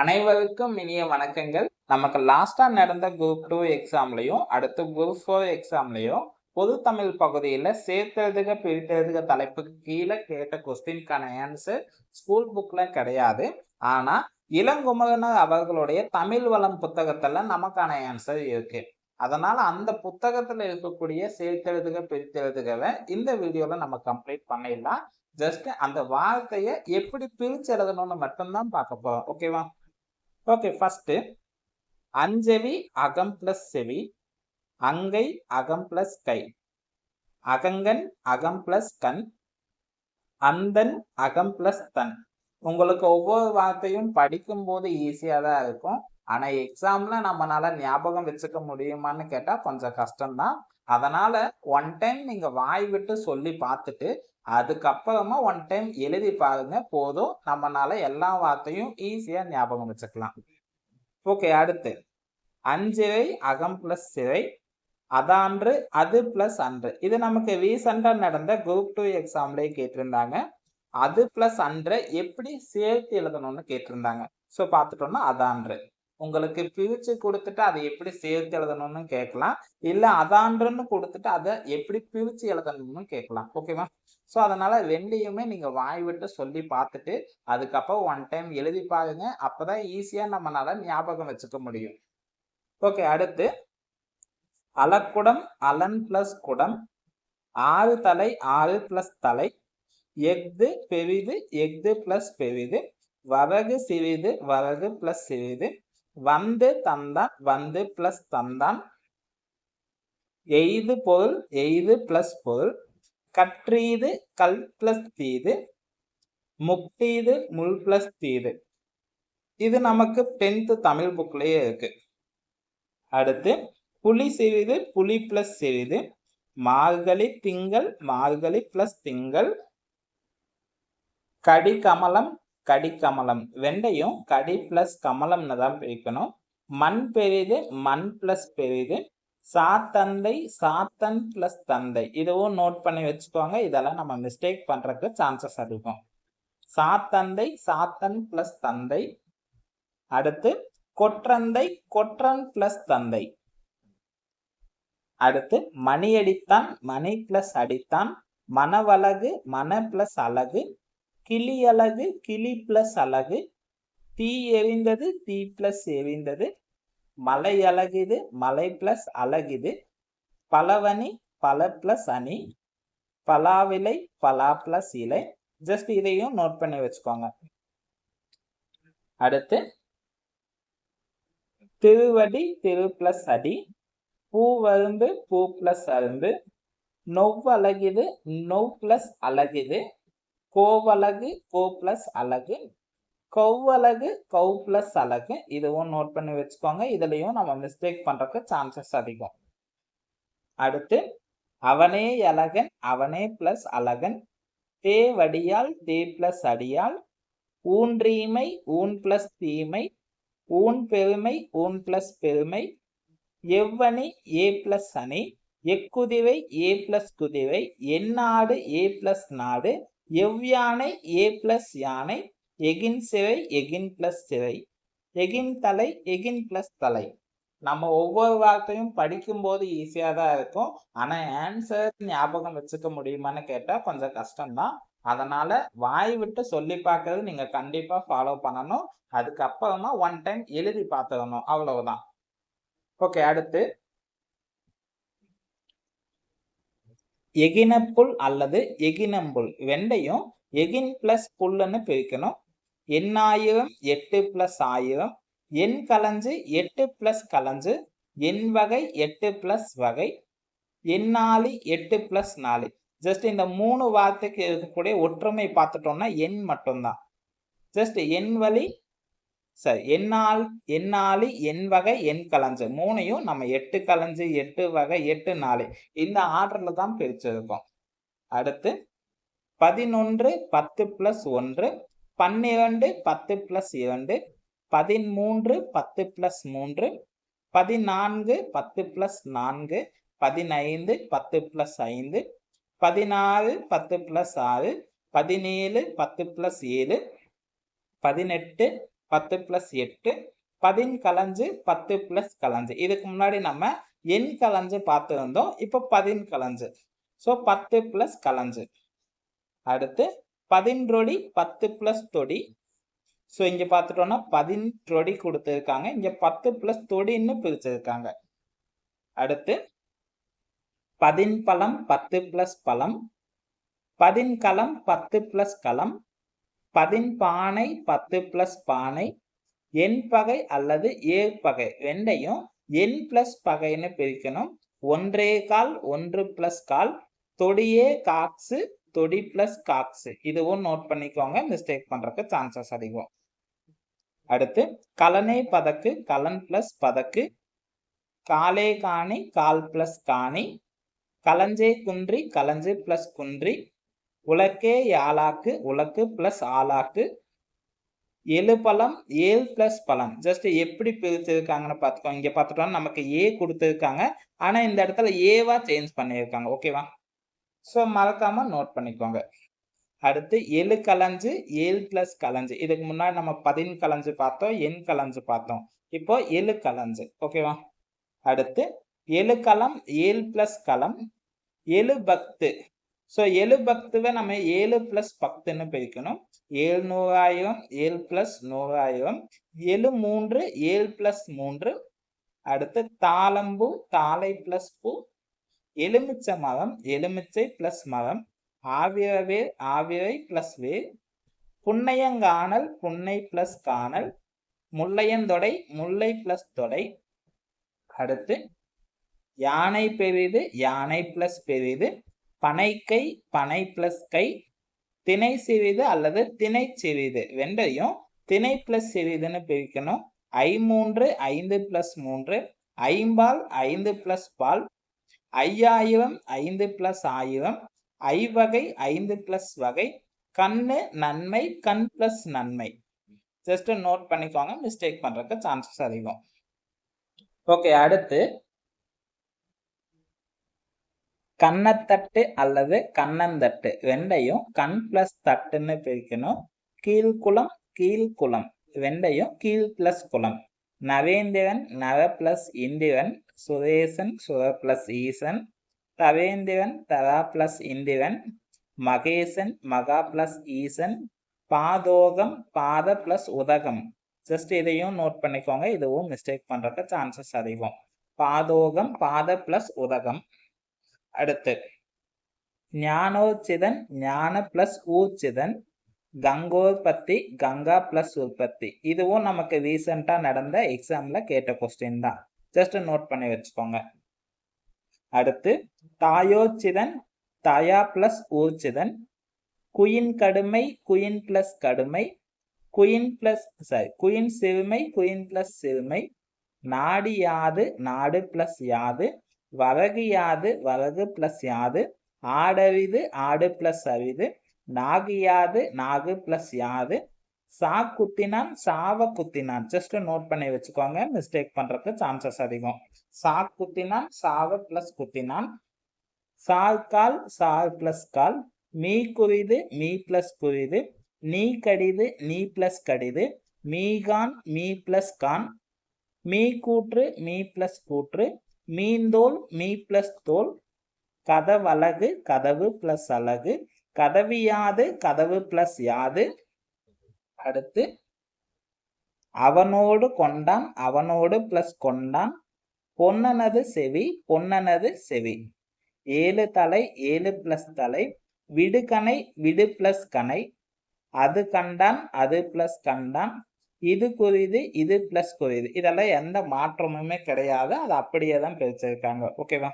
அனைவருக்கும் இனிய வணக்கங்கள். நமக்கு லாஸ்டா நடந்த குரூப் டூ எக்ஸாம்லயும் அடுத்து குரூப் ஃபோர் எக்ஸாம்லயும் பொது தமிழ் பகுதியில சேர்த்தெழுதுக பிரித்தெழுதுக தலைப்புக்கு கீழே கேட்ட கொஸ்டின்கான ஆன்சர் ஸ்கூல் புக்ல கிடையாது. ஆனா இளங்குமரனர் அவர்களுடைய தமிழ் வளம் புத்தகத்துல நமக்கான ஆன்சர் இருக்கு. அதனால அந்த புத்தகத்துல இருக்கக்கூடிய சேர்த்தெழுதுக பிரித்தெழுதுகவை இந்த வீடியோல நம்ம கம்ப்ளீட் பண்ணிடலாம். ஜஸ்ட் அந்த வார்த்தையை எப்படி பிரிச்சு எழுதணும்னு மட்டும்தான் பார்க்க போறோம். ஓகேவா ஓகே ஃபஸ்ட்டு அஞ்செவி அகம் பிளஸ் செவி அங்கை அகம் பிளஸ் கை. அகங்கன் அகம் பிளஸ் கண் அந்தன் அகம் பிளஸ் தன். உங்களுக்கு ஒவ்வொரு வார்த்தையும் படிக்கும் போது தான் இருக்கும். ஆனால் எக்ஸாமில் நம்மளால் ஞாபகம் வச்சுக்க முடியுமான்னு கேட்டால் கொஞ்சம் கஷ்டம்தான். அதனால் ஒன் டைம் நீங்கள் வாய் விட்டு சொல்லி பார்த்துட்டு அதுக்கப்புறமா ஒன் டைம் எழுதி பாருங்க போதும். நம்மனால எல்லா வார்த்தையும் ஈஸியா ஞாபகம் வச்சுக்கலாம். ஓகே அடுத்து. அஞ்சிறை அகம் பிளஸ் சிறை அதான்று அது பிளஸ் அன்று. இது நமக்கு ரீசெண்டா நடந்த குரூப் டூ எக்ஸாம்லயே கேட்டிருந்தாங்க. அது பிளஸ் அன்றை எப்படி சேர்த்து எழுதணும்னு கேட்டிருந்தாங்க. ஸோ பார்த்துட்டோம்னா அதான்று. உங்களுக்கு பிரிச்சு கொடுத்துட்டு அதை எப்படி சேர்த்து எழுதணும்னு கேட்கலாம். இல்லை அதான்றுன்னு கொடுத்துட்டு அதை எப்படி பிரிச்சு எழுதணும்னு கேட்கலாம். ஓகேவா ஸோ அதனால் ரெண்டையுமே நீங்கள் வாய் விட்டு சொல்லி பார்த்துட்டு அதுக்கப்புறம் ஒன் டைம் எழுதி பாருங்க. அப்பதான் ஈஸியாக நம்மளால ஞாபகம் வச்சுக்க முடியும். ஓகே அடுத்து. அலக்குடம் அலன் பிளஸ் குடம். ஆறு தலை ஆறு பிளஸ் தலை. எஃது பெரிது எஃது பிளஸ் பெரிது. வரகு சிறிது வரகு பிளஸ் சிறிது. வந்து தந்தான் வந்து பிளஸ் தந்தான். எய்து பொருள் எய்து பிளஸ் பொருள். கற்றீது கல் பிளஸ் தீது முக்தீது முள் பிளஸ் தீது இது நமக்கு டென்த்து தமிழ் புக்லேயே இருக்கு. அடுத்து புலி சிறிது புலி பிளஸ் சிறிது மார்கழி திங்கள் மார்கழி பிளஸ் திங்கள் கடி கமலம் கடி கமலம். ரெண்டையும் கடி பிளஸ் கமலம்னு தான் பிரிக்கணும். மண் பெரிது மண் பிளஸ் பெரிது சாத்தந்தை சாத்தன் பிளஸ் தந்தை. இதுவும் நோட் பண்ணி வச்சுக்கோங்க. இதெல்லாம் நம்ம மிஸ்டேக் பண்றதுக்கு சான்சஸ் அதிகம். சாத்தந்தை சாத்தன் பிளஸ் தந்தை. அடுத்து கொற்றந்தை கொற்றன் பிளஸ் தந்தை. அடுத்து மணி அடித்தான் மணி பிளஸ் அடித்தான். மனவழகு மன பிளஸ் அழகு. கிளி அழகு கிளி பிளஸ் அழகு. தீ எரிந்தது தீ பிளஸ் எரிந்தது. மலை அழகுது மலை பிளஸ் அழகுது. பலவனி பல பிளஸ் அணி. பலாவிலை பலா பிளஸ் இலை. ஜஸ்ட் இதையும் நோட் பண்ணி வச்சுக்கோங்க. அடுத்து திருவடி திரு பிளஸ் அடி. பூ வருந்து பூ பிளஸ் அருந்து நொவ்வழகுது நொவ் பிளஸ் அழகுது. கோவலகு கோ பிளஸ் அழகு. கொவ்வழகு கவு பிளஸ் அழகு இதுவும் நோட் பண்ணி வச்சுக்கோங்க. இதுலையும் நம்ம மிஸ்டேக் பண்றதுக்கு சான்சஸ் அதிகம். அடுத்து அவனே அழகன் அவனே பிளஸ் அழகன். தே வடியால் தே பிளஸ் அடியால். ஊன்றீமை ஊன் பிளஸ் தீமை. ஊன் பெருமை ஊன் பிளஸ் பெருமை. எவ்வணி ஏ பிளஸ் அணி. எக்குதிவை ஏ பிளஸ் குதிவை எந்நாடு ஏ பிளஸ் நாடு. எவ்யானை ஏ பிளஸ் யானை. எகின் சிறை எகின் பிளஸ் சிறை எகின் தலை எகின் பிளஸ் தலை. நம்ம ஒவ்வொரு வார்த்தையும் படிக்கும்போது ஈஸியாக தான் இருக்கும். ஆனால் ஆன்சர் ஞாபகம் வச்சுக்க முடியுமான்னு கேட்டால் கொஞ்சம் கஷ்டம்தான். அதனால் வாய் விட்டு சொல்லி பார்க்கறது நீங்கள் கண்டிப்பாக ஃபாலோ பண்ணணும். அதுக்கப்புறமா ஒன் டைம் எழுதி பார்த்துடணும். அவ்வளவுதான். ஓகே அடுத்து. எகினப்புல் அல்லது எகினம்புல். ரெண்டையும் எகின் பிளஸ் புல்லுன்னு பிரிக்கணும். எண்ணாயிரம் எட்டு பிளஸ் ஆயிரம். எண் கலஞ்சு எட்டு பிளஸ் கலஞ்சு. எண் வகை எட்டு பிளஸ் வகை. எண்ணாளி எட்டு பிளஸ் நாலு. ஜஸ்ட் இந்த மூணு வார்த்தைக்கு இருக்கக்கூடிய ஒற்றுமை பார்த்துட்டோம்னா எண் மட்டும்தான். ஜஸ்ட் எண் வழி சரி எண்ணால் எண்ணாலி எண் வகை எண் கலஞ்சு. மூணையும் நம்ம எட்டு கலஞ்சு எட்டு வகை எட்டு நாலு. இந்த ஆர்டர்ல தான் பிரிச்சிருக்கோம். அடுத்து பதினொன்று பத்து பிளஸ் ஒன்று. பன்னிரண்டு பத்து பிளஸ் இரண்டு பதிமூன்று பத்து பிளஸ் மூன்று பதினான்கு பத்து பிளஸ் நான்கு பதினைந்து பத்து பிளஸ் ஐந்து பதினாறு பத்து பிளஸ் ஆறு பதினேழு பத்து பிளஸ் ஏழு பதினெட்டு பத்து பிளஸ் எட்டு பதின் கலஞ்சு பத்து பிளஸ் கலஞ்சு. இதுக்கு முன்னாடி நம்ம எண் கலஞ்சு பார்த்துருந்தோம். இப்போ பதின் கலஞ்சு ஸோ பத்து பிளஸ் கலஞ்சு. அடுத்து பதின்றொடி பத்து பிளஸ் தொடி. ஸோ இங்க பார்த்துட்டோம்னா பதின்றொடி கொடுத்துருக்காங்க. இங்க பத்து பிளஸ் தொடின்னு பிரிச்சிருக்காங்க. அடுத்து பதின் பழம் பத்து பிளஸ் பழம் பதின்களம் பத்து பிளஸ் களம் பதின் பானை பத்து பிளஸ் பானை எண் பகை அல்லது ஏற்பகை ரெண்டையும் எண் பிளஸ் பகைன்னு பிரிக்கணும். ஒன்றே கால் ஒன்று பிளஸ் கால் தொடியே காக்ஸு தொடி பிளஸ் காக்ஸு. இதுவும் நோட் பண்ணிக்கோங்க மிஸ்டேக் பண்றதுக்கு சான்சஸ் அதிகம். அடுத்து கலனே பதக்கு கலன் பிளஸ் பதக்கு காலே காணி கால் பிளஸ் காணி கலஞ்சே குன்றி கலஞ்சு பிளஸ் குன்றி உலக்கே யாலாக்கு உலக்கு பிளஸ் ஆளாக்கு எழு பழம் ஏழு பிளஸ் பழம். ஜஸ்ட் எப்படி பிரிச்சிருக்காங்கன்னு பார்த்துக்கோங்க. இங்க பார்த்துட்டோம் நமக்கு ஏ கொடுத்துருக்காங்க. ஆனா இந்த இடத்துல ஏவா சேஞ்ச் பண்ணியிருக்காங்க. ஓகேவா ஸோ மறக்காம நோட் பண்ணிக்கோங்க. அடுத்து எழு கலஞ்சு ஏழு பிளஸ் கலஞ்சு. இதுக்கு முன்னாடி நம்ம பதின் கலஞ்சு பார்த்தோம் எண் கலஞ்சு பார்த்தோம். இப்போ எழு கலஞ்சு. ஓகேவா அடுத்து எழு களம் ஏழு பிளஸ் களம் எழு பக்து. ஸோ ஏழு பக்துவை நம்ம ஏழு பிளஸ் பத்துன்னு பிரிக்கணும். ஏழு நூறாயிரம் ஏழு பிளஸ் நூறாயிரம் ஏழு மூன்று ஏழு பிளஸ் மூன்று. அடுத்து தாளம்பூ தாளை பிளஸ் பூ எலுமிச்சை மரம் எலுமிச்சை பிளஸ் மரம் ஆவிரவே ஆவிரை பிளஸ் வேர் புன்னையங்கானல் புன்னை பிளஸ் காணல் முல்லையந்தொடை முல்லை பிளஸ் தொடை. அடுத்து யானை பெரிது யானை பிளஸ் பெரிது பனைக்கை பனை பிளஸ் கை திணை சிறிது அல்லது திணை சிறிது. ரெண்டையும் திணை பிளஸ் சிறிதுன்னு பிரிக்கணும். ஐமூன்று ஐந்து பிளஸ் மூன்று ஐம்பால் ஐந்து பிளஸ் பால் ஐயாயிரம் ஐந்து பிளஸ் ஆயிரம் ஐவகை ஐந்து பிளஸ் வகை கண்ணு நன்மை கண் பிளஸ் நன்மை. ஜஸ்ட் நோட் பண்ணிக்கோங்க மிஸ்டேக் பண்றதுக்கு சான்சஸ் அதிகம். ஓகே அடுத்து. கண்ணத்தட்டு அல்லது கண்ணந்தட்டு ரெண்டையும் கண் பிளஸ் தட்டுன்னு பிரிக்கணும். கீழ்குளம் கீழ்குளம் ரெண்டையும் கீழ் பிளஸ் குளம். நவேந்திரன் நவ பிளஸ் இந்திரன் சுரேசன் சுர பிளஸ் ஈசன் தவேந்திரன் தரா பிளஸ் இந்திரன் மகேசன் மகா பிளஸ் ஈசன் பாதோகம் பாத பிளஸ் உதகம். ஜஸ்ட் இதையும் நோட் பண்ணிக்கோங்க. இதுவும் மிஸ்டேக் பண்ணுறதுக்கு சான்சஸ் அதிகம். பாதோகம் பாத பிளஸ் உதகம். அடுத்து ஞானோச்சிதன் ஞான பிளஸ் ஊச்சிதன் கங்கோற்பத்தி கங்கா பிளஸ் உற்பத்தி. இதுவும் நமக்கு ரீசெண்டாக நடந்த எக்ஸாமில் கேட்ட கொஸ்டின் தான். ஜஸ்ட் நோட் பண்ணி வச்சுக்கோங்க. அடுத்து தாயோச்சிதன் தயா பிளஸ் ஊர்ச்சிதன் குயின் கடுமை குயின் பிளஸ் கடுமை குயின் பிளஸ் சாரி குயின் சிறுமை குயின் பிளஸ் சிறுமை நாடி யாது நாடு பிளஸ் யாது வரகு யாது வரகு பிளஸ் யாது ஆடவிது ஆடு பிளஸ் அவிது நாகு யாது நாகு பிளஸ் யாது சா குத்தினான் சாவ குத்தினான் ஜஸ்ட் நோட் பண்ணி வச்சுக்கோங்க மிஸ்டேக் பண்றதுக்கு சான்சஸ் அதிகம். சா குத்தினான் சாவ பிளஸ் குத்தினான். சால் கால் சால் பிளஸ் கால். மீ குறிது மீ பிளஸ் குறிது. நீ கடிது நீ பிளஸ் கடிது. மீகான் மீ பிளஸ் கான். மீ கூற்று மீ பிளஸ் கூற்று. மீந்தோல் மீ பிளஸ் தோல். கதவலகு கதவு பிளஸ் அலகு. கதவியாது கதவு பிளஸ் யாது. அடுத்து அவனோடு கொண்டான் அவனோடு பிளஸ் கொண்டான். பொன்னனது செவி பொன்னனது செவி. ஏழு தலை ஏழு பிளஸ் தலை. விடுகணை விடு பிளஸ் கணை அது கண்டான் அது பிளஸ் கண்டான். இது குறிது இது பிளஸ் குறிது இதெல்லாம் எந்த மாற்றமுமே கிடையாது. அது அப்படியே தான் பிரிச்சிருக்காங்க. ஓகேவா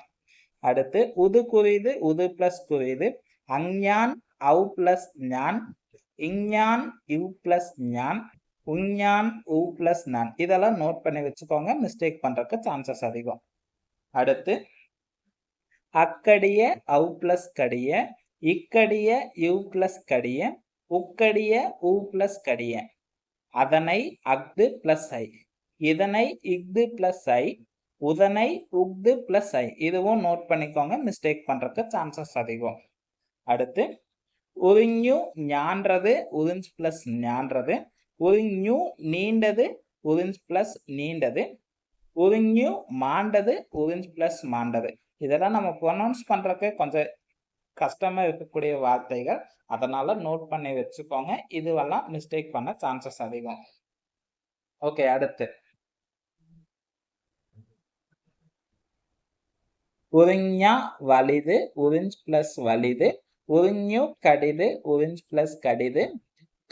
அடுத்து உது குறிது உது பிளஸ் குறிது அஞ்ஞான் அவு பிளஸ் ஞான். இஞ்ஞான் இவ் பிளஸ் ஞான் உஞ்ஞான் உ பிளஸ் நான் இதெல்லாம் நோட் பண்ணி வச்சுக்கோங்க. மிஸ்டேக் பண்றதுக்கு சான்சஸ் அதிகம். அடுத்து அக்கடிய அவு பிளஸ் கடிய இக்கடிய யூ பிளஸ் கடிய உக்கடிய உ பிளஸ் கடிய. அதனை அஃது பிளஸ் ஐ. இதனை இஃது பிளஸ் ஐ உதனை உக்து பிளஸ் ஐ. இதுவும் நோட் பண்ணிக்கோங்க. மிஸ்டேக் பண்றதுக்கு சான்சஸ் அதிகம். அடுத்து ஒதுங்கு ஞான்றது உறிஞ்சு பிளஸ் ஞான்றது. ஒதுங்கு நீண்டது உறிஞ்ச் பிளஸ் நீண்டது. ஒதுங்கு மாண்டது உறிஞ்ச் பிளஸ் மாண்டது. இதெல்லாம் நம்ம ப்ரொனவுன்ஸ் பண்ணுறதுக்கு கொஞ்சம் கஷ்டமாக இருக்கக்கூடிய வார்த்தைகள். அதனால் நோட் பண்ணி வச்சுக்கோங்க. இதுவெல்லாம் மிஸ்டேக் பண்ண சான்சஸ் அதிகம். ஓகே அடுத்து. உறிஞ்சா வலிது உறிஞ்ச் பிளஸ் வலிது. உறிஞ்சு கடிது உறிஞ்சு பிளஸ் கடிது.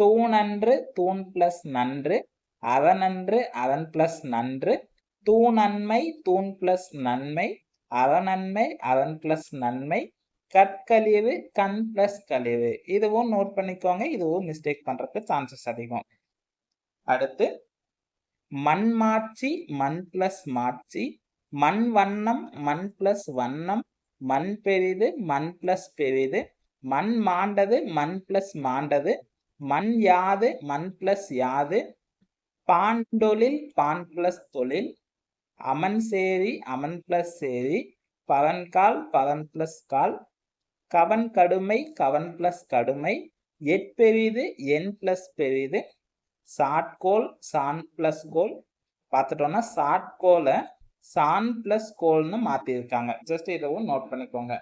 தூணன்று தூண் பிளஸ் நன்று. அறநன்று அதன் பிளஸ் நன்று. தூணன்மை தூண் பிளஸ் நன்மை. அறநன்மை அதன் பிளஸ் நன்மை. கற்கழிவு கண் பிளஸ் கழிவு. இதுவும் நோட் பண்ணிக்கோங்க. இதுவும் மிஸ்டேக் பண்றதுக்கு சான்சஸ் அதிகம். அடுத்து மண் மாட்சி மண் பிளஸ் மாட்சி. மண் வண்ணம் மண் பிளஸ் வண்ணம். மண் பெரிது மண் பிளஸ் பெரிது. மண் மாண்டது மண் பிளஸ் மாண்டது. மண் யாது மண் பிளஸ் யாது. பாண்டொழில் பான் பிளஸ் தொழில். அமன் சேரி அமன் பிளஸ் சேரி. பவன்கால் பவன் பிளஸ் கால். கவன் கடுமை கவன் பிளஸ் கடுமை. எட்பெரிது என் பிளஸ் பெரிது. சாட்கோல் சான் பிளஸ் கோல். பார்த்துட்டோம்னா சாட்கோலை சான் பிளஸ் கோல்னு மாற்றிருக்காங்க ஜஸ்ட் இதுவும் நோட் பண்ணிக்கோங்க.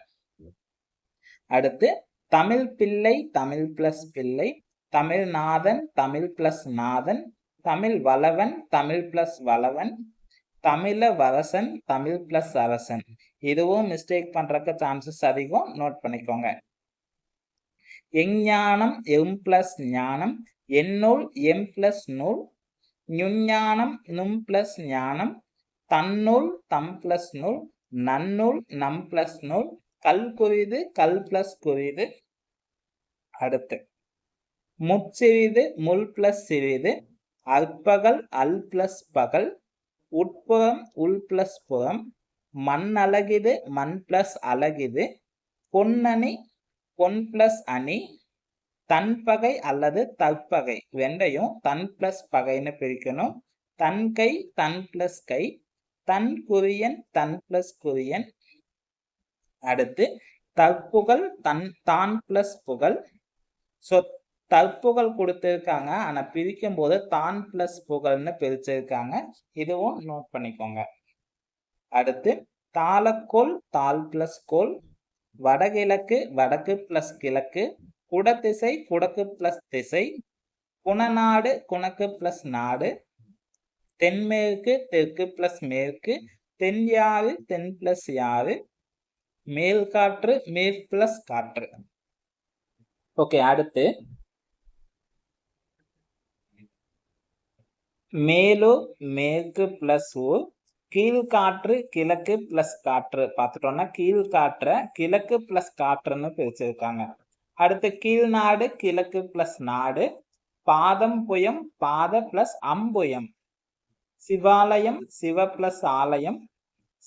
அடுத்து தமிழ் பிள்ளை தமிழ் பிளஸ் பிள்ளை தமிழ்நாதன் தமிழ் பிளஸ் நாதன் தமிழ் வளவன் தமிழ் பிளஸ் வளவன் தமிழ வரசன் தமிழ் பிளஸ் அரசன். இதுவும் மிஸ்டேக் பண்றதுக்கு சான்சஸ் அதிகம். நோட் பண்ணிக்கோங்க. எஞ்ஞானம் எம் பிளஸ் ஞானம் எண்ணூல் எம் பிளஸ் நூல் ஞுஞானம் நும் பிளஸ் ஞானம் தன்னூல் தம் பிளஸ் நூல் நன்னூல் நம் பிளஸ் நூல் கல் குறிது கல் பிளஸ் குறிது அடுத்து. முற்சிறிது முள் பிளஸ் சிறிது அற்பகல் அல் பிளஸ் பகல் உட்புறம் உள் பிளஸ் புறம் மண் அழகிது மண் பிளஸ் அழகிது பொன்னணி பொன் பிளஸ் அணி தன்பகை அல்லது தற்பகை. ரெண்டையும் தன் பிளஸ் பகைன்னு பிரிக்கணும். தன் கை தன் பிளஸ் கை தன் குரியன் தன் பிளஸ் குரியன் அடுத்து தற்புகழ் தன் தான் பிளஸ் புகழ் ஸோ தற்புகழ் கொடுத்துருக்காங்க. ஆனால் பிரிக்கும் போது தான் பிளஸ் புகழ்னு பிரிச்சிருக்காங்க. இதுவும் நோட் பண்ணிக்கோங்க. அடுத்து தாளக்கோல் தாள் பிளஸ் கோல் வடகிழக்கு வடக்கு பிளஸ் கிழக்கு குடத்திசை குடக்கு பிளஸ் திசை குணநாடு குணக்கு பிளஸ் நாடு தென்மேற்கு தெற்கு பிளஸ் மேற்கு தென் யாறு தென் பிளஸ் யாறு மேல் காற்று மேல் பிளஸ் காற்று. ஓகே அடுத்து. மேலூர் மேற்கு பிளஸ் ஓ கீழ்காற்று கிழக்கு பிளஸ் காற்று. பார்த்துட்டோம்னா கீழ்காற்றை கிழக்கு பிளஸ் காற்றுன்னு பிரிச்சிருக்காங்க. அடுத்து கீழ்நாடு கிழக்கு பிளஸ் நாடு. பாதம் புயம் பாத பிளஸ் அம்புயம். சிவாலயம் சிவ பிளஸ் ஆலயம்.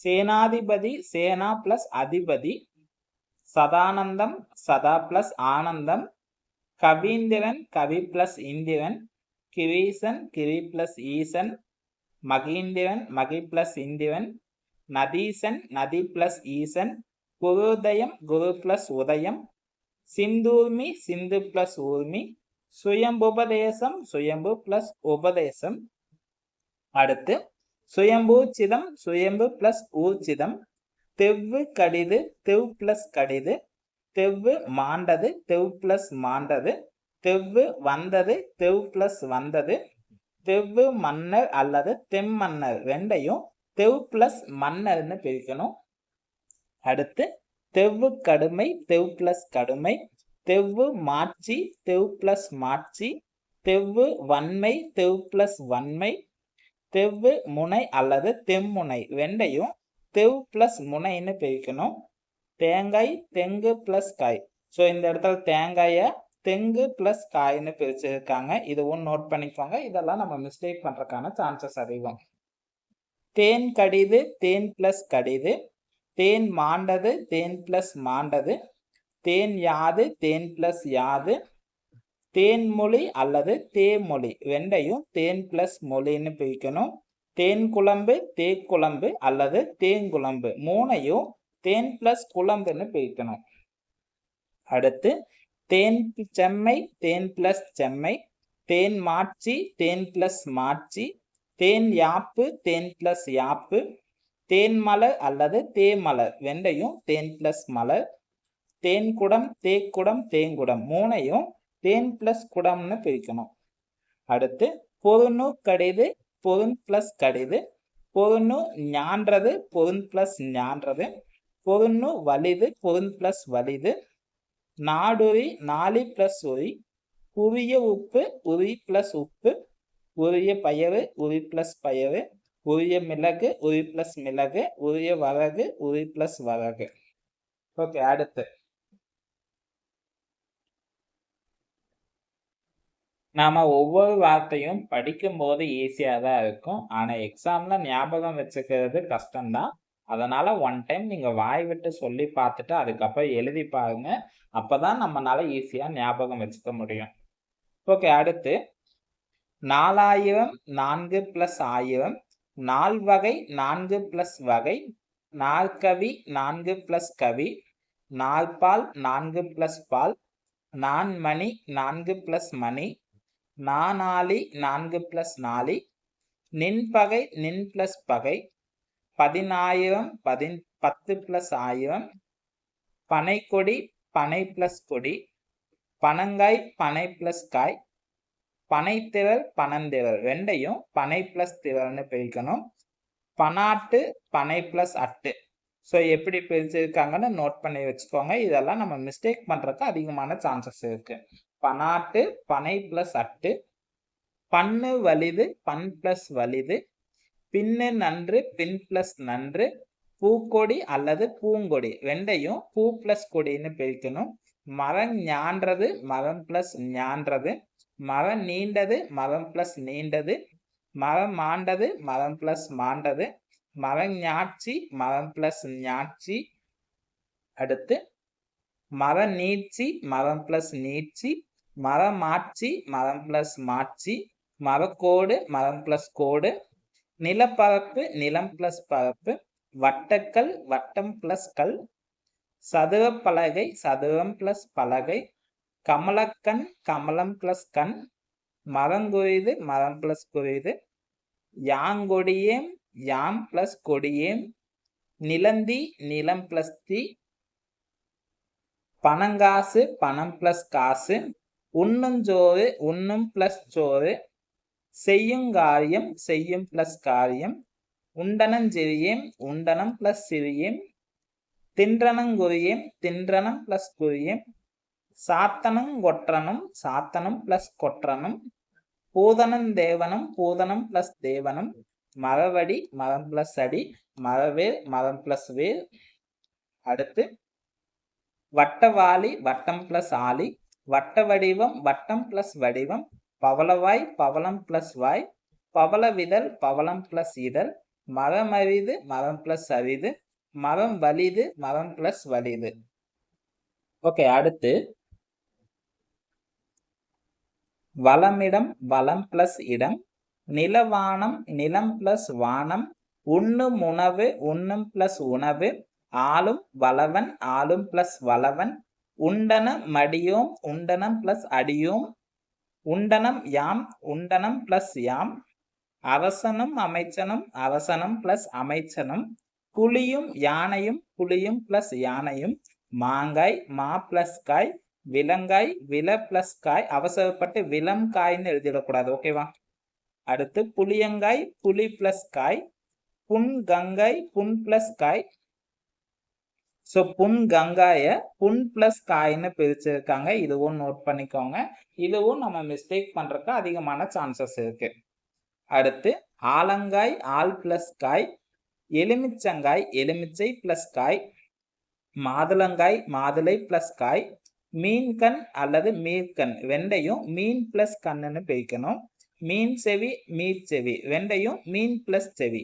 சேனாதிபதி சேனா பிளஸ் அதிபதி. சதானந்தம் சதா பிளஸ் ஆனந்தம் கவீந்திரன் கவி பிளஸ் இந்திரன் கிரீசன் கிரி பிளஸ் ஈசன் மகீந்திரன் மகி பிளஸ் இந்திரன் நதீசன் நதி பிளஸ் ஈசன் குருதயம் குரு பிளஸ் உதயம் சிந்தூர்மி சிந்து பிளஸ் ஊர்மி சுயம்புபதேசம் சுயம்பு பிளஸ் உபதேசம். அடுத்து சுயம்பூச்சிதம் சிதம் சுயம்பு பிளஸ் ஊர்ச்சிதம் தெவ்வு கடிது தெவ் பிளஸ் கடிது தெவ்வு மாண்டது தெவ் பிளஸ் மாண்டது தெவ்வு வந்தது தெவ் பிளஸ் வந்தது தெவ்வு மன்னர் அல்லது தெம்மன்னர் ரெண்டையும் தெவ் பிளஸ் மன்னர்னு பிரிக்கணும். அடுத்து தெவ்வு கடுமை தெவ் பிளஸ் கடுமை தெவ்வு மாட்சி தெவ் பிளஸ் மாட்சி தெவ்வு வன்மை தெவ் பிளஸ் வன்மை தெவ்வு முனை அல்லது தெம்முனை ரெண்டையும் தெவ் பிளஸ் முனைன்னு பிரிக்கணும் தேங்காய் தெங்கு பிளஸ் காய். ஸோ இந்த இடத்துல தேங்காயை தெங்கு பிளஸ் காய்னு பிரிச்சிருக்காங்க. இதுவும் நோட் பண்ணிக்கோங்க. இதெல்லாம் நம்ம மிஸ்டேக் பண்ணுறதுக்கான சான்சஸ் அதிகம். தேன் கடிது தேன் பிளஸ் கடிது. தேன் மாண்டது தேன் பிளஸ் மாண்டது. தேன் யாது தேன் பிளஸ் யாது. தேன்மொழி அல்லது தேமொழி. ரெண்டையும் தேன் பிளஸ் மொழின்னு பிரிக்கணும். தேன் குழம்பு தேக்குழம்பு அல்லது தேங்குழம்பு மூணையும் தேன் பிளஸ் குழம்புன்னு பிரிக்கணும். அடுத்து தேன் செம்மை தேன் பிளஸ் செம்மை தேன் மாட்சி தேன் பிளஸ் மாட்சி தேன் யாப்பு தேன் பிளஸ் யாப்பு தேன் மலர் அல்லது தேமலர் வெண்டையும் தேன் பிளஸ் மலர் தேன் குடம் தேக்குடம் தேங்குடம் மூணையும் தேன் பிளஸ் குடம்னு பிரிக்கணும். அடுத்து பொருணு கடிது பொருண் பிளஸ் கடிது பொருண்ணு ஞான்றது பொருண் பிளஸ் ஞான்றது பொருண்ணு வலிது பொருண் பிளஸ் வலிது நாடுரி நாலு பிளஸ் உரி உரிய உப்பு உரி பிளஸ் உப்பு உரிய பயறு உரி பிளஸ் பயறு உரிய மிளகு உரி பிளஸ் மிளகு உரிய வரகு உரி பிளஸ் வரகு. ஓகே அடுத்து. நாம் ஒவ்வொரு வார்த்தையும் படிக்கும்போது ஈஸியாக தான் இருக்கும். ஆனால் எக்ஸாமில் ஞாபகம் வச்சுக்கிறது கஷ்டம்தான். அதனால் ஒன் டைம் நீங்கள் வாய் விட்டு சொல்லி பார்த்துட்டு அதுக்கப்புறம் எழுதி பாருங்க. அப்போ தான் நம்மளால ஈஸியாக ஞாபகம் வச்சுக்க முடியும். ஓகே அடுத்து. நாலாயிரம் நான்கு ப்ளஸ் ஆயிரம். நால் வகை நான்கு ப்ளஸ் வகை. நாற்கவி நான்கு ப்ளஸ் கவி. நாற்பால் நான்கு ப்ளஸ் பால். நான் மணி நான்கு ப்ளஸ் மணி. நானாளி நான்கு பிளஸ் நாளி நின்பகை நின் பிளஸ் பகை பதினாயிரம் பதின் பத்து பிளஸ் ஆயிரம் பனைக்கொடி பனை பிளஸ் கொடி பனங்காய் பனை பிளஸ் காய் பனைத்திரள் பனந்திரள் ரெண்டையும் பனை பிளஸ் திரள்னு பிரிக்கணும். பனாட்டு பனை பிளஸ் அட்டு. ஸோ எப்படி பிரிச்சிருக்காங்கன்னு நோட் பண்ணி வச்சுக்கோங்க. இதெல்லாம் நம்ம மிஸ்டேக் பண்ணுறதுக்கு அதிகமான சான்சஸ் இருக்குது பனாட்டு பனை பிளஸ் அட்டு பண்ணு வலிது பன் பிளஸ் வலிது பின்னு நன்று பின் பிளஸ் நன்று பூக்கொடி அல்லது பூங்கொடி. ரெண்டையும் பூ பிளஸ் கொடின்னு பிரிக்கணும். மரம் ஞான்றது மரம் பிளஸ் ஞான்றது. மரம் நீண்டது மரம் பிளஸ் நீண்டது. மரம் மாண்டது மரம் பிளஸ் மாண்டது. மரம் ஞாட்சி மரம் பிளஸ் ஞாட்சி. அடுத்து மரம் நீட்சி மரம் பிளஸ் நீட்சி மரம் மாட்சி மரம் பிளஸ் மாட்சி மரக்கோடு மரம் பிளஸ் கோடு நிலப்பரப்பு நிலம் பிளஸ் பரப்பு வட்டக்கல் வட்டம் பிளஸ் கல் சதுர பலகை சதுரம் பிளஸ் பலகை கமலக்கண் கமலம் பிளஸ் கண் மரங்குறிது மரம் பிளஸ் குறிது யாங்கொடியேம் யாம் பிளஸ் கொடியேம் நிலந்தி நிலம் பிளஸ் தி பணங்காசு பணம் பிளஸ் காசு உண்ணும் சோறு உண்ணும் பிளஸ் சோறு செய்யும் காரியம் செய்யும் பிளஸ் காரியம் உண்டனஞ்சிறியேம் உண்டனம் பிளஸ் சிறியம் தின்றனங்குரியம் தின்றனம் பிளஸ் குறியம் சாத்தனம் கொற்றனும் சாத்தனம் பிளஸ் கொற்றனும் பூதனம் தேவனம் பூதனம் பிளஸ் தேவனம் மரவடி மரம் பிளஸ் அடி மரவேல் மரம் பிளஸ் வேல் அடுத்து வட்டவாளி வட்டம் பிளஸ் ஆலி வட்ட வடிவம் வட்டம் பிளஸ் வடிவம் பவளவாய் பவளம் பிளஸ் வாய் பவள விதல் பவளம் பிளஸ் இதழ் மரம் அரிது மரம் பிளஸ் அரிது மரம் வலிது மரம் பிளஸ் வலிது. ஓகே அடுத்து வளமிடம் வளம் பிளஸ் இடம் நிலவானம் நிலம் பிளஸ் வானம் உண்ணும் உணவு உண்ணும் பிளஸ் உணவு ஆளும் வளவன் ஆளும் பிளஸ் வளவன். உண்டன மடியோம் உண்டனம் பிளஸ் அடியோம். உண்டனம் யாம் உண்டனம் பிளஸ் யாம். அரசனும் அமைச்சனும் அரசனும் பிளஸ் அமைச்சனும். புலியும் யானையும் புலியும் பிளஸ் யானையும். மாங்காய் மா பிளஸ் காய். விலங்காய் வில பிளஸ் காய். அவசரப்பட்டு விலம் காய்ன்னு எழுதிடக்கூடாது ஓகேவா அடுத்து புளியங்காய் புலி பிளஸ் காய். புன் புன் பிளஸ் காய். ஸோ புன் கங்காய புன் பிளஸ் காய்னு பிரிச்சிருக்காங்க. இதுவும் நோட் பண்ணிக்கோங்க. இதுவும் நம்ம மிஸ்டேக் பண்ணுறதுக்கு அதிகமான சான்சஸ் இருக்கு. அடுத்து ஆலங்காய் ஆல் பிளஸ் காய் எலுமிச்சங்காய் எலுமிச்சை பிளஸ் காய் மாதுளங்காய் மாதுளை பிளஸ் காய் மீன்கண் அல்லது மீன்கண் வெண்டையும் மீன் பிளஸ் கண்ணுன்னு பிரிக்கணும். மீன் செவி மீன் செவி. வெண்டையும் மீன் பிளஸ் செவி.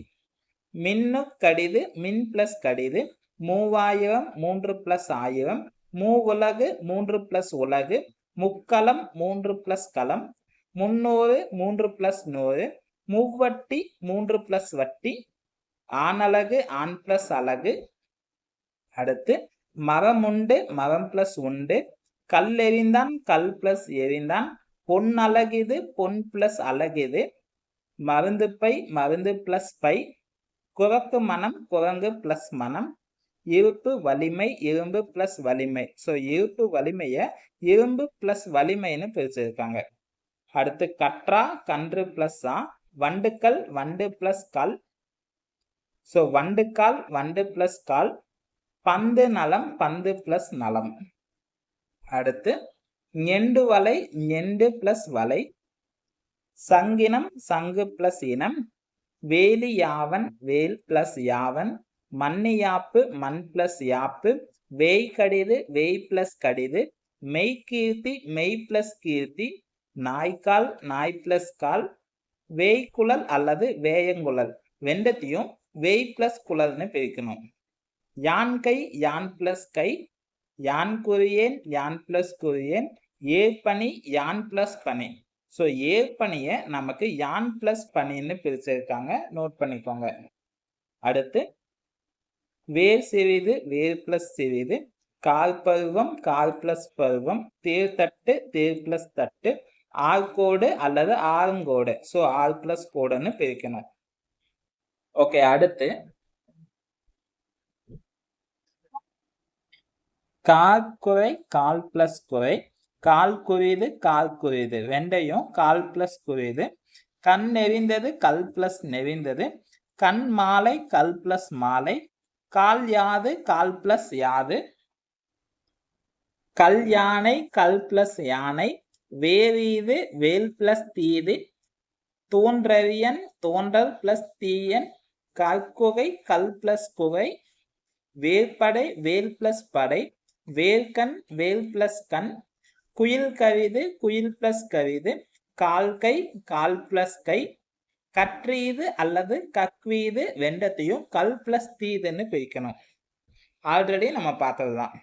மின்னு கடிது மின் பிளஸ் கடிது. மூவாயிரம் மூன்று பிளஸ் ஆயிரம் மூவுலகு மூன்று பிளஸ் உலகு முக்களம் மூன்று பிளஸ் களம் முன்னூறு மூன்று பிளஸ் நூறு மூவட்டி மூன்று பிளஸ் வட்டி ஆனழகு ஆண் பிளஸ் அழகு அடுத்து மரம் உண்டு மரம் பிளஸ் உண்டு கல் எறிந்தான் கல் பிளஸ் எரிந்தான் பொன் அழகிது பொன் பிளஸ் அழகிது மருந்து பை மருந்து பிளஸ் பை குரக்கு மனம் குரங்கு பிளஸ் மனம் இருப்பு வலிமை இரும்பு பிளஸ் வலிமை. ஸோ இருப்பு வலிமையை இரும்பு பிளஸ் வலிமைன்னு பிரிச்சிருக்காங்க. அடுத்து கற்றா கன்று பிளஸ் ஆ? வண்டுக்கல் வண்டு பிளஸ் கல். ஸோ வண்டுக்கால் வண்டு பிளஸ் கால். பந்து நலம் பந்து பிளஸ் நலம். அடுத்து நெண்டு வலை நெண்டு பிளஸ் வலை. சங்கினம் சங்கு பிளஸ் இனம். வேலி யாவன் வேல் பிளஸ் யாவன். மண்ணியாப்பு மண் பிளஸ் யாப்பு வேய் கடிது வேய் பிளஸ் கடிது மெய்கீர்த்தி மெய் பிளஸ் கீர்த்தி நாய்க்கால் நாய் பிளஸ் கால் வேய்க்குழல் அல்லது வேயங்குழல். வெண்டத்தையும் வேய் பிளஸ் குழல்னு பிரிக்கணும். யான் கை யான் பிளஸ் கை யான் குறியேன் யான் பிளஸ் குறியேன் ஏற்பனி யான் பிளஸ் பனி. ஸோ ஏற்பனியை நமக்கு யான் பிளஸ் பனின்னு பிரிச்சிருக்காங்க. நோட் பண்ணிக்கோங்க. அடுத்து வேர் சிறிது வேர் பிளஸ் சிறிது கால் பருவம் கால் பிளஸ் பருவம். தேர் தட்டு தேர் பிளஸ் தட்டு. ஆழ்கோடு அல்லது ஆறுங்கோடு. ஸோ ஆர் பிளஸ் கோடுன்னு பிரிக்கணும். ஓகே அடுத்து. கால் குறை கால் பிளஸ் குறை. கால் குறியுது கால் குறியுது. ரெண்டையும் கால் பிளஸ் குறியுது. கண் நெறிந்தது கல் பிளஸ் நெறிந்தது. கண் மாலை கல் பிளஸ் மாலை. கால் யாது கால் பிளஸ் யாது. கல் யானை கல் பிளஸ் யானை. வேரீது வேல் பிளஸ் தீது. தோன்றவியன் தோன்றல் பிளஸ் தீயன். கல்குகை கல் பிளஸ் குகை. வேர்படை வேல் பிளஸ் படை. வேர்கண் வேல் பிளஸ் கண். குயில் கவிது குயில் பிளஸ் கவிது. கால் கை கால் பிளஸ் கை. கற்றீது அல்லது கக்வீது வெண்டத்தையும் கல் பிளஸ் தீதுன்னு பிரிக்கணும். ஆல்ரெடி நம்ம பார்த்தது தான்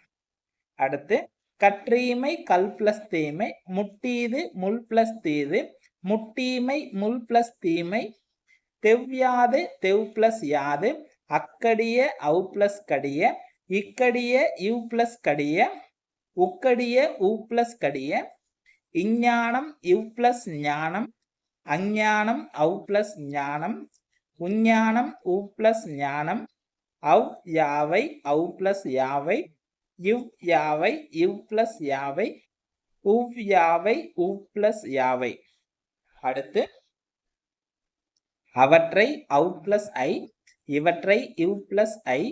அடுத்து கற்றீமை கல் பிளஸ் தீமை முட்டீது முள் பிளஸ் தீது முட்டீமை முள் பிளஸ் தீமை தெவ்யாது தெவ் பிளஸ் யாது அக்கடிய அவு பிளஸ் கடிய இக்கடிய இவ் பிளஸ் கடிய உக்கடிய உ பிளஸ் கடிய இஞ்ஞானம் இவ் பிளஸ் ஞானம் அஞ்ஞானம் அவு பிளஸ் ஞானம் உஞ்ஞானம் உ பிளஸ் ஞானம் அவ் யாவை அவு பிளஸ் யாவை இவ் யாவை இவ் பிளஸ் யாவை உவ் யாவை உ பிளஸ் யாவை. அடுத்து அவற்றை அவு பிளஸ் ஐ இவற்றை இவ் பிளஸ் ஐ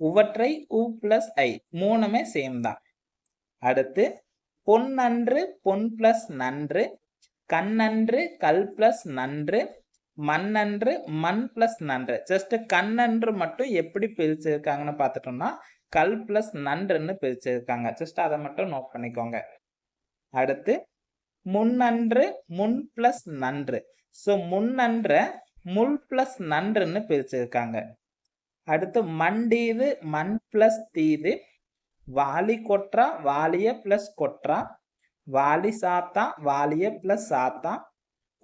உவற்றை உ பிளஸ் ஐ மூணுமே சேம் தான் அடுத்து பொன்னன்று பொன் பிளஸ் நன்று கண்ணன்று கல் பிளஸ் நன்று மண்ணன்று மண் பிளஸ் நன்று. ஜஸ்ட் கண்ணன்று மட்டும் எப்படி பிரிச்சிருக்காங்கன்னு பார்த்துட்டோம்னா கல் பிளஸ் நன்றுன்னு பிரிச்சிருக்காங்க. ஜஸ்ட் அதை மட்டும் நோட் பண்ணிக்கோங்க. அடுத்து முன்னன்று முன் பிளஸ் நன்று. ஸோ முன்னன்ற முள் பிளஸ் நன்றுன்னு பிரிச்சிருக்காங்க. அடுத்து மண்டீது மண் பிளஸ் தீது வாலி கொற்றா வாலிய பிளஸ் கொற்றா வாலி சாத்தா வாலிய பிளஸ் சாத்தா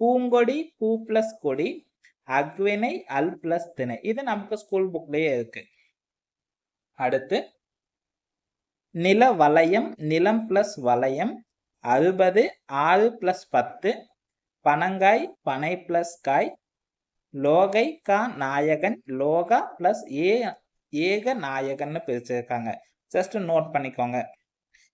பூங்கொடி பூ பிளஸ் கொடி அக்வினை அல் பிளஸ் திணை. இது நமக்கு ஸ்கூல் புக்லயே இருக்கு. அடுத்து நில வளையம் நிலம் பிளஸ் வளையம் அறுபது ஆறு பிளஸ் பத்து பனங்காய் பனை பிளஸ் காய் லோகை கா நாயகன் லோகா பிளஸ் ஏ ஏக நாயகன்னு பிரிச்சிருக்காங்க. ஜஸ்ட் நோட் பண்ணிக்கோங்க.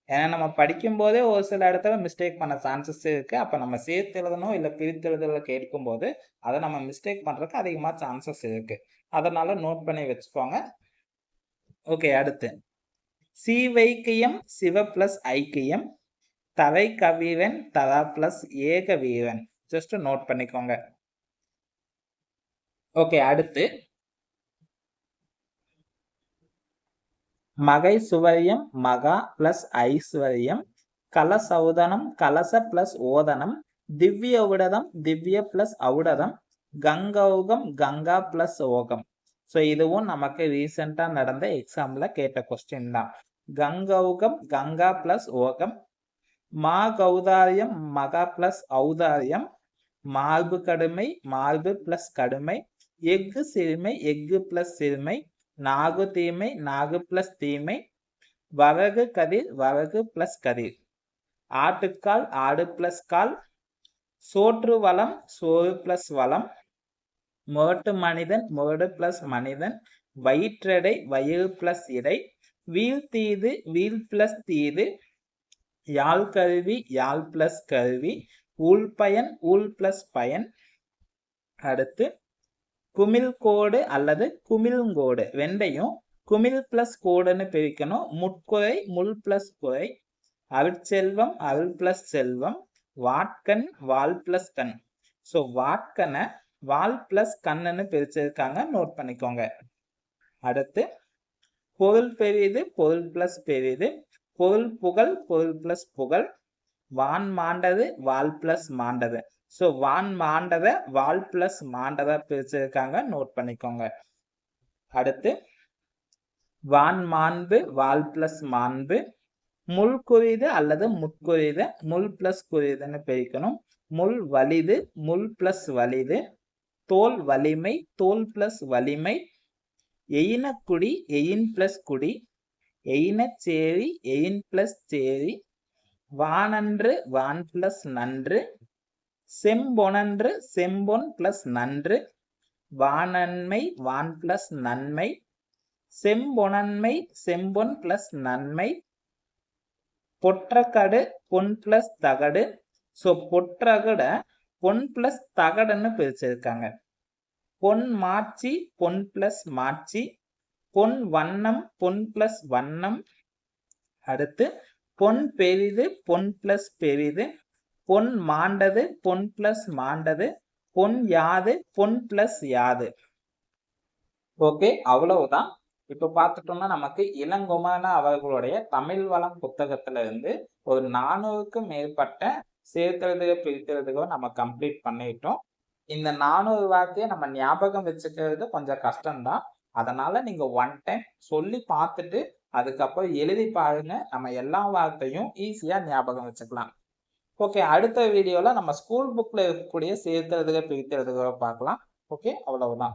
ஏன்னா நம்ம படிக்கும்போதே ஒரு சில இடத்துல மிஸ்டேக் பண்ண சான்சஸ் இருக்குது அப்போ நம்ம சேர்த்து எழுதணும் இல்லை பிரித்து எழுதல கேட்கும் போது அதை நம்ம மிஸ்டேக் பண்ணுறதுக்கு அதிகமாக சான்சஸ் இருக்குது அதனால நோட் பண்ணி வச்சுக்கோங்க. ஓகே அடுத்து. சி வைக்கியம் சிவ பிளஸ் ஐக்கியம் தவை கவிவன் ததா பிளஸ் ஏக வீரன். ஜஸ்ட் நோட் பண்ணிக்கோங்க. ஓகே அடுத்து. மகை சுவரியம் மகா பிளஸ் ஐஸ்வர்யம் கலசௌதனம் கலச பிளஸ் ஓதனம். திவ்ய உடதம் திவ்ய பிளஸ் ஔடதம் கங்கௌகம் கங்கா பிளஸ் ஓகம். ஸோ இதுவும் நமக்கு ரீசெண்டாக நடந்த எக்ஸாமில் கேட்ட கொஸ்டின் தான். கங்கௌகம் கங்கா பிளஸ் ஓகம். மா கௌதாரியம் மகா பிளஸ் ஔதாரியம். மார்பு கடுமை மார்பு பிளஸ் கடுமை. எஃகு சிறுமை எஃகு பிளஸ் சிறுமை. நாகு தீமை நாகு பிளஸ் தீமை வரகு கதிர் வரகு பிளஸ் கதிர். ஆட்டுக்கால் ஆடு பிளஸ் கால் சோற்று வளம் சோறு பிளஸ் வளம் முரட்டு மனிதன் முரடு பிளஸ் மனிதன் வயிற்றடை வயிறு பிளஸ் இடை வீல் தீது வீல் பிளஸ் தீது யாழ் கருவி யாழ் பிளஸ் கருவி ஊழ் பயன் ஊழ் பிளஸ் பயன். அடுத்து குமிழ் கோடு அல்லது குமிழ்கோடு ரெண்டையும் குமிழ் பிளஸ் கோடுன்னு பிரிக்கணும். முட்குறை முள் பிளஸ் குறை அருட்செல்வம் அருள் பிளஸ் செல்வம் வாட்கண் வால் பிளஸ் கண். ஸோ வாட்கனை வால் பிளஸ் கண்ணுன்னு பிரிச்சிருக்காங்க. நோட் பண்ணிக்கோங்க. அடுத்து பொருள் பெரியது பொருள் பிளஸ் பெரியது. பொருள் புகழ் பொருள் பிளஸ் புகழ். வான் மாண்டது வால் பிளஸ் மாண்டது. ஸோ வான் மாண்டதை வால் பிளஸ் மாண்டதா பிரிச்சிருக்காங்க. நோட் பண்ணிக்கோங்க. அடுத்து வான் மாண்பு வால் பிளஸ் மாண்பு. முள் குறிது அல்லது முட்குறிது முள் பிளஸ் குறிதுன்னு பிரிக்கணும். முள் வலிது முள் பிளஸ் வலிது. தோல் வலிமை தோல் பிளஸ் வலிமை. எயினக்குடி எயின் பிளஸ் குடி. எயினச்சேரி எயின் பிளஸ் சேரி. வானன்று வான் பிளஸ் நன்று. செம்பொனன்று செம்பொன் பிளஸ் நன்று. வானன்மை வான் பிளஸ் நன்மை. செம்பொனன்மை செம்பொன் பிளஸ் நன்மை. பொற்றக்கடு பொன் பிளஸ் தகடு. ஸோ பொற்றகட பொன் பிளஸ் தகடுன்னு பிரிச்சிருக்காங்க. பொன் மாச்சி பொன் பிளஸ் மாச்சி பொன் வண்ணம் பொன் பிளஸ் வண்ணம். அடுத்து பொன் பெரிது பொன் பிளஸ் பெரிது. பொன் மாண்டது பொன் பிளஸ் மாண்டது பொன் யாது பொன் பிளஸ் யாது. ஓகே அவ்வளவுதான். இப்ப பார்த்துட்டோம்னா நமக்கு இளங்குமரன அவர்களுடைய தமிழ் வளம் புத்தகத்துல இருந்து ஒரு நானூறுக்கும் மேற்பட்ட சேர்த்தெழுதுக பிரித்தெழுதுக நம்ம கம்ப்ளீட் பண்ணிட்டோம். இந்த நானூறு வார்த்தையை நம்ம ஞாபகம் வச்சுக்கிறது கொஞ்சம் கஷ்டம்தான். அதனால நீங்க ஒன் டைம் சொல்லி பார்த்துட்டு அதுக்கப்புறம் எழுதி பாருங்க. நம்ம எல்லா வார்த்தையும் ஈஸியா ஞாபகம் வச்சுக்கலாம். ஓகே அடுத்த வீடியோவில் நம்ம ஸ்கூல் புக்கில் இருக்கக்கூடிய சேர்த்துறதுக்கு பிரித்தெழுதுக பார்க்கலாம். ஓகே அவ்வளவுதான்.